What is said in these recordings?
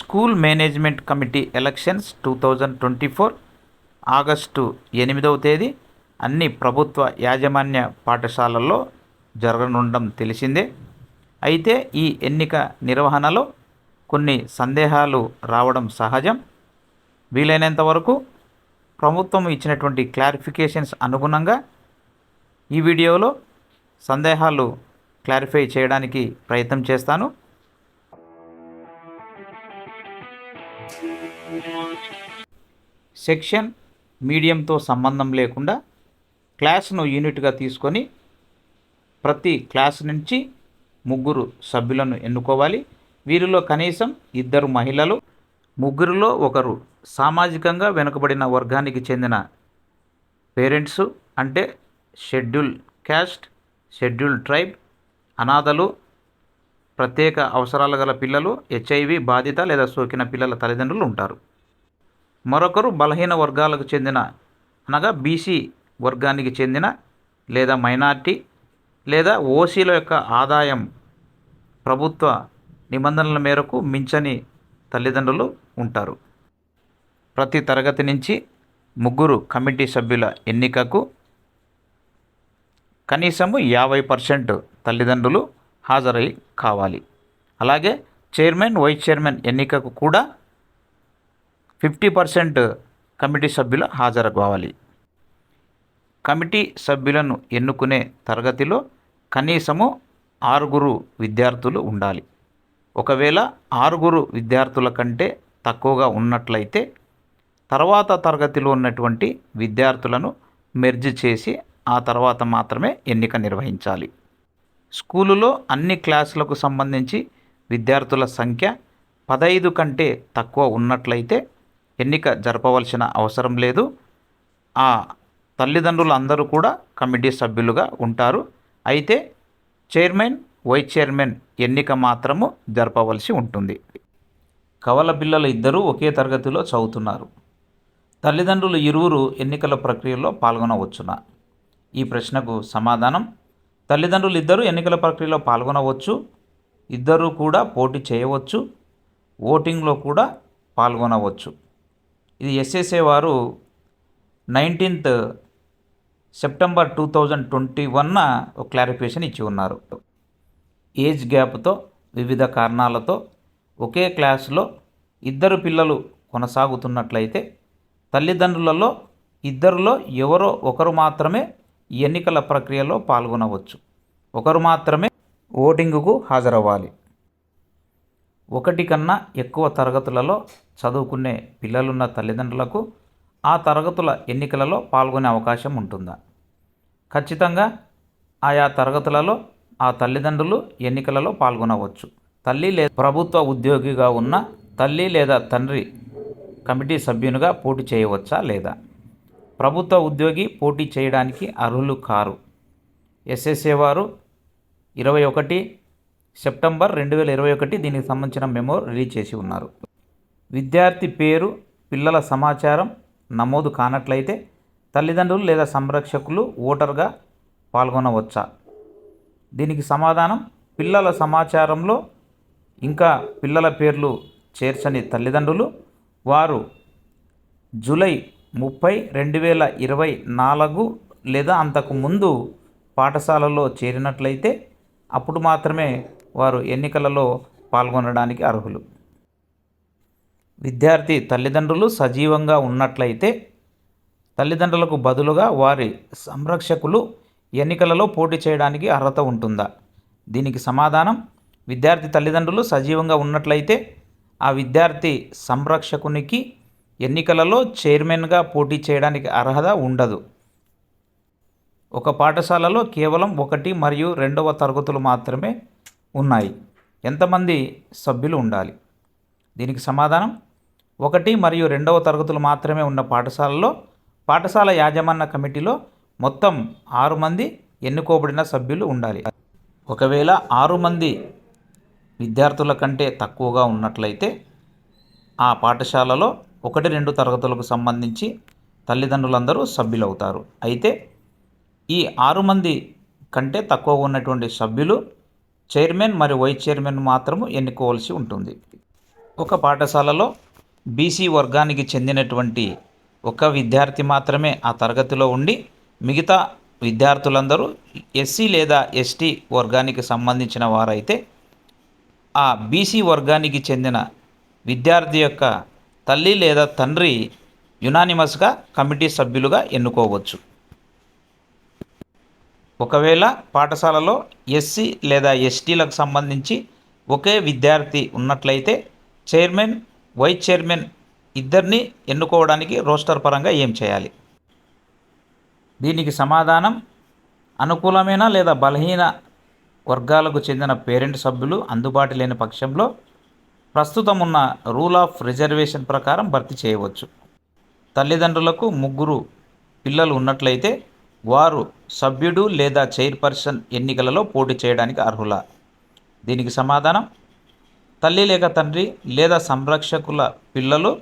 School management committee elections two thousand twenty four August ఎనిమిదవ తేదీ అన్ని ప్రభుత్వ యాజమాన్య పాఠశాలల్లో జరగనుండడం తెలిసిందే. అయితే ఈ ఎన్నిక నిర్వహణలో కొన్ని సందేహాలు రావడం సహజం. వీలైనంత వరకు ప్రభుత్వం ఇచ్చినటువంటి క్లారిఫికేషన్స్ అనుగుణంగా ఈ వీడియోలో సందేహాలు క్లారిఫై చేయడానికి ప్రయత్నం చేస్తాను. సెక్షన్ మీడియంతో సంబంధం లేకుండా క్లాస్ను యూనిట్గా తీసుకొని ప్రతి క్లాస్ నుంచి ముగ్గురు సభ్యులను ఎన్నుకోవాలి. వీరిలో కనీసం ఇద్దరు మహిళలు ముగ్గురిలో ఒకరు సామాజికంగా వెనుకబడిన వర్గానికి చెందిన పేరెంట్స్ అంటే షెడ్యూల్ క్యాస్ట్ షెడ్యూల్ ట్రైబ్ అనాథలు ప్రత్యేక అవసరాలు గల పిల్లలు హెచ్ఐవి బాధిత లేదా సోకిన పిల్లల తల్లిదండ్రులు ఉంటారు. మరొకరు బలహీన వర్గాలకు చెందిన అనగా బీసీ వర్గానికి చెందిన లేదా మైనార్టీ లేదా ఓసీల యొక్క ఆదాయం ప్రభుత్వ నిబంధనల మేరకు మించని తల్లిదండ్రులు ఉంటారు. ప్రతి తరగతి నుంచి ముగ్గురు కమిటీ సభ్యుల ఎన్నికకు కనీసము యాభై పర్సెంట్ తల్లిదండ్రులు హాజరై కావాలి. అలాగే చైర్మన్ వైస్ చైర్మన్ ఎన్నికకు కూడా ఫిఫ్టీ పర్సెంట్ కమిటీ సభ్యులు హాజరు కావాలి కమిటీ సభ్యులను ఎన్నుకునే తరగతిలో కనీసము ఆరుగురు విద్యార్థులు ఉండాలి. ఒకవేళ ఆరుగురు విద్యార్థుల కంటే తక్కువగా ఉన్నట్లయితే తర్వాత తరగతిలో ఉన్నటువంటి విద్యార్థులను మెర్జ్ చేసి ఆ తర్వాత మాత్రమే ఎన్నిక నిర్వహించాలి. స్కూలులో అన్ని క్లాసులకు సంబంధించి విద్యార్థుల సంఖ్య పదైదు కంటే తక్కువ ఉన్నట్లయితే ఎన్నిక జరపవలసిన అవసరం లేదు. ఆ తల్లిదండ్రులు అందరూ కూడా కమిటీ సభ్యులుగా ఉంటారు. అయితే చైర్మన్ వైస్ చైర్మన్ ఎన్నిక మాత్రము జరపవలసి ఉంటుంది. కవల పిల్లలు ఇద్దరూ ఒకే తరగతిలో చదువుతున్నారు. తల్లిదండ్రులు ఇరువురు ఎన్నికల ప్రక్రియలో పాల్గొనవచ్చునా? ఈ ప్రశ్నకు సమాధానం తల్లిదండ్రులు ఇద్దరు ఎన్నికల ప్రక్రియలో పాల్గొనవచ్చు ఇద్దరూ కూడా పోటీ చేయవచ్చు ఓటింగ్లో కూడా పాల్గొనవచ్చు. ఇది ఎస్ఎస్ఏ వారు nineteenth September two thousand twenty వన్న ఒక క్లారిఫికేషన్ ఇచ్చి ఉన్నారు. ఏజ్ గ్యాప్తో వివిధ కారణాలతో ఒకే క్లాసులో ఇద్దరు పిల్లలు కొనసాగుతున్నట్లయితే తల్లిదండ్రులలో ఇద్దరిలో ఎవరో ఒకరు మాత్రమే ఎన్నికల ప్రక్రియలో పాల్గొనవచ్చు. ఒకరు మాత్రమే ఓటింగుకు హాజరవ్వాలి. ఒకటి కన్నా ఎక్కువ తరగతులలో చదువుకునే పిల్లలున్న తల్లిదండ్రులకు ఆ తరగతుల ఎన్నికలలో పాల్గొనే అవకాశం ఉంటుందా? ఖచ్చితంగా ఆయా తరగతులలో ఆ తల్లిదండ్రులు ఎన్నికలలో పాల్గొనవచ్చు. తల్లి లేదా ప్రభుత్వ ఉద్యోగిగా ఉన్న తల్లి లేదా తండ్రి కమిటీ సభ్యునిగా పోటీ చేయవచ్చా లేదా? ప్రభుత్వ ఉద్యోగి పోటీ చేయడానికి అర్హులు కారు. ఎస్ఎస్ఏ వారు ఇరవై ఒకటి సెప్టెంబర్ రెండు వేల ఇరవై ఒకటి దీనికి సంబంధించిన మెమో రిలీజ్ చేసి ఉన్నారు. విద్యార్థి పేరు పిల్లల సమాచారం నమోదు కానట్లయితే తల్లిదండ్రులు లేదా సంరక్షకులు ఓటర్గా పాల్గొనవచ్చా? దీనికి సమాధానం పిల్లల సమాచారంలో ఇంకా పిల్లల పేర్లు చేర్చని తల్లిదండ్రులు వారు జూలై ముప్పై రెండు వేల ఇరవై నాలుగు లేదా అంతకు ముందు పాఠశాలలో చేరినట్లయితే అప్పుడు మాత్రమే వారు ఎన్నికలలో పాల్గొనడానికి అర్హులు. విద్యార్థి తల్లిదండ్రులు సజీవంగా ఉన్నట్లయితే తల్లిదండ్రులకు బదులుగా వారి సంరక్షకులు ఎన్నికలలో పోటీ చేయడానికి అర్హత ఉంటుందా? దీనికి సమాధానం విద్యార్థి తల్లిదండ్రులు సజీవంగా ఉన్నట్లయితే ఆ విద్యార్థి సంరక్షకునికి ఎన్నికలలో చైర్మన్గా పోటీ చేయడానికి అర్హత ఉండదు. ఒక పాఠశాలలో కేవలం ఒకటి మరియు రెండవ తరగతులు మాత్రమే ఉన్నాయి. ఎంతమంది సభ్యులు ఉండాలి? దీనికి సమాధానం ఒకటి మరియు రెండవ తరగతులు మాత్రమే ఉన్న పాఠశాలలో పాఠశాల యాజమాన్య కమిటీలో మొత్తం ఆరు మంది ఎన్నుకోబడిన సభ్యులు ఉండాలి. ఒకవేళ ఆరు మంది విద్యార్థుల కంటే తక్కువగా ఉన్నట్లయితే ఆ పాఠశాలలో ఒకటి రెండు తరగతులకు సంబంధించి తల్లిదండ్రులందరూ సభ్యులవుతారు. అయితే ఈ ఆరు మంది కంటే తక్కువ ఉన్నటువంటి సభ్యులు చైర్మన్ మరియు వైస్ చైర్మన్ మాత్రము ఎన్నుకోవాల్సి ఉంటుంది. ఒక పాఠశాలలో బీసీ వర్గానికి చెందినటువంటి ఒక విద్యార్థి మాత్రమే ఆ తరగతిలో ఉండి మిగతా విద్యార్థులందరూ ఎస్సీ లేదా ఎస్టీ వర్గానికి సంబంధించిన వారైతే ఆ బీసీ వర్గానికి చెందిన విద్యార్థి యొక్క తల్లి లేదా తండ్రి యునానిమస్గా కమిటీ సభ్యులుగా ఎన్నుకోవచ్చు. ఒకవేళ పాఠశాలలో ఎస్సీ లేదా ఎస్టీలకు సంబంధించి ఒకే విద్యార్థి ఉన్నట్లయితే చైర్మన్ వైస్ చైర్మన్ ఇద్దరిని ఎన్నుకోవడానికి రోస్టర్ పరంగా ఏం చేయాలి? దీనికి సమాధానం అనుకూలమైన లేదా బలహీన వర్గాలకు చెందిన పేరెంట్ సభ్యులు అందుబాటు లేని పక్షంలో ప్రస్తుతం ఉన్న రూల్ ఆఫ్ రిజర్వేషన్ ప్రకారం భర్తీ చేయవచ్చు. తల్లిదండ్రులకు ముగ్గురు పిల్లలు ఉన్నట్లయితే వారు సభ్యుడు లేదా చైర్పర్సన్ ఎన్నికలలో పోటీ చేయడానికి అర్హుల. దీనికి సమాధానం తల్లి లేక తండ్రి లేదా సంరక్షకుల పిల్లలు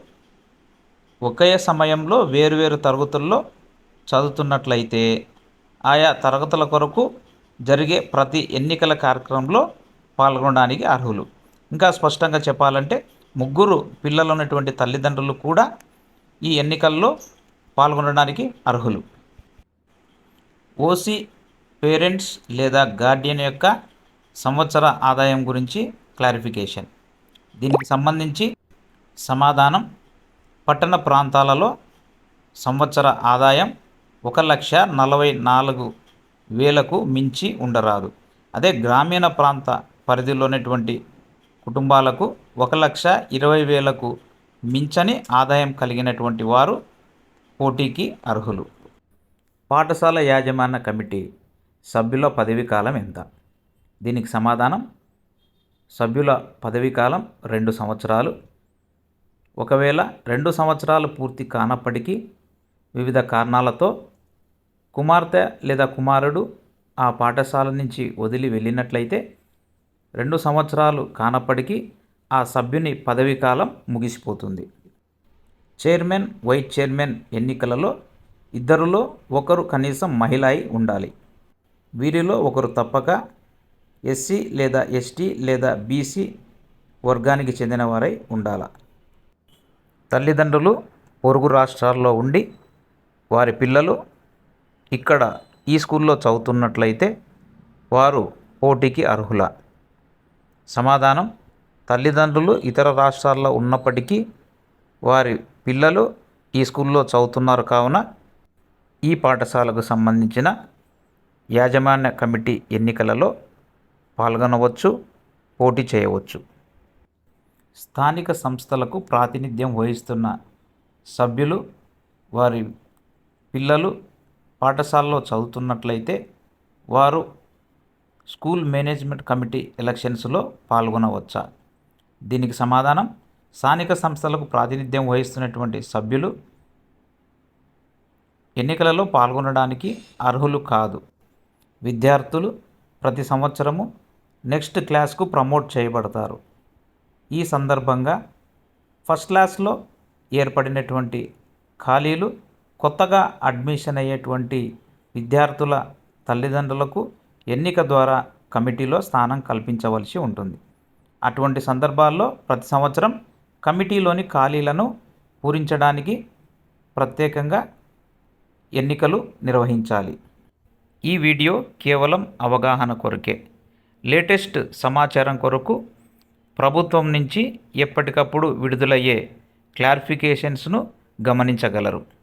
ఒకే సమయంలో వేరువేరు తరగతుల్లో చదువుతున్నట్లయితే ఆయా తరగతుల కొరకు జరిగే ప్రతి ఎన్నికల కార్యక్రమంలో పాల్గొనడానికి అర్హులు. ఇంకా స్పష్టంగా చెప్పాలంటే ముగ్గురు పిల్లలు ఉన్నటువంటి తల్లిదండ్రులు కూడా ఈ ఎన్నికల్లో పాల్గొనడానికి అర్హులు. ఓసీ పేరెంట్స్ లేదా గార్డియన్ యొక్క సంవత్సర ఆదాయం గురించి క్లారిఫికేషన్. దీనికి సంబంధించి సమాధానం పట్టణ ప్రాంతాలలో సంవత్సర ఆదాయం ఒక లక్ష నలభై నాలుగు వేలకు మించి ఉండరాదు. అదే గ్రామీణ ప్రాంత పరిధిలోనేటువంటి కుటుంబాలకు ఒక లక్ష ఇరవై వేలకు మించని ఆదాయం కలిగినటువంటి వారు పోటీకి అర్హులు. పాఠశాల యాజమాన్య కమిటీ సభ్యుల పదవీ కాలం ఎంత? దీనికి సమాధానం సభ్యుల పదవీ కాలం రెండు సంవత్సరాలు. ఒకవేళ రెండు సంవత్సరాలు పూర్తి కానప్పటికీ వివిధ కారణాలతో కుమార్తె లేదా కుమారుడు ఆ పాఠశాల నుంచి వదిలి వెళ్ళినట్లయితే రెండు సంవత్సరాలు కానప్పటికీ ఆ సభ్యుని పదవీ కాలం ముగిసిపోతుంది. చైర్మన్ వైస్ చైర్మన్ ఎన్నికలలో ఇద్దరులో ఒకరు కనీసం మహిళ అయి ఉండాలి. వీరిలో ఒకరు తప్పక ఎస్సీ లేదా ఎస్టీ లేదా బీసీ వర్గానికి చెందినవారై ఉండాల. తల్లిదండ్రులు పొరుగు రాష్ట్రాల్లో ఉండి వారి పిల్లలు ఇక్కడ ఈ స్కూల్లో చదువుతున్నట్లయితే వారు పోటీకి అర్హుల. సమాధానం. తల్లిదండ్రులు ఇతర రాష్ట్రాల్లో ఉన్నప్పటికీ వారి పిల్లలు ఈ స్కూల్లో చదువుతున్నారు కావున ఈ పాఠశాలకు సంబంధించిన యాజమాన్య కమిటీ ఎన్నికలలో పాల్గొనవచ్చు పోటీ చేయవచ్చు. స్థానిక సంస్థలకు ప్రాతినిధ్యం వహిస్తున్న సభ్యులు వారి పిల్లలు పాఠశాలలో చదువుతున్నట్లయితే వారు స్కూల్ మేనేజ్మెంట్ కమిటీ ఎలక్షన్స్లో పాల్గొనవచ్చా? దీనికి సమాధానం స్థానిక సంస్థలకు ప్రాతినిధ్యం వహిస్తున్నటువంటి సభ్యులు ఎన్నికలలో పాల్గొనడానికి అర్హులు కాదు. విద్యార్థులు ప్రతి సంవత్సరము నెక్స్ట్ క్లాస్కు ప్రమోట్ చేయబడతారు. ఈ సందర్భంగా ఫస్ట్ క్లాస్లో ఏర్పడినటువంటి ఖాళీలు కొత్తగా అడ్మిషన్ అయ్యేటువంటి విద్యార్థుల తల్లిదండ్రులకు ఎన్నిక ద్వారా కమిటీలో స్థానం కల్పించవలసి ఉంటుంది. అటువంటి సందర్భాల్లో ప్రతి సంవత్సరం కమిటీలోని ఖాళీలను పూరించడానికి ప్రత్యేకంగా ఎన్నికలు నిర్వహించాలి. ఈ వీడియో కేవలం అవగాహన కొరకే. లేటెస్ట్ సమాచారం కొరకు ప్రభుత్వం నుంచి ఎప్పటికప్పుడు విడుదలయ్యే క్లారిఫికేషన్స్ను గమనించగలరు.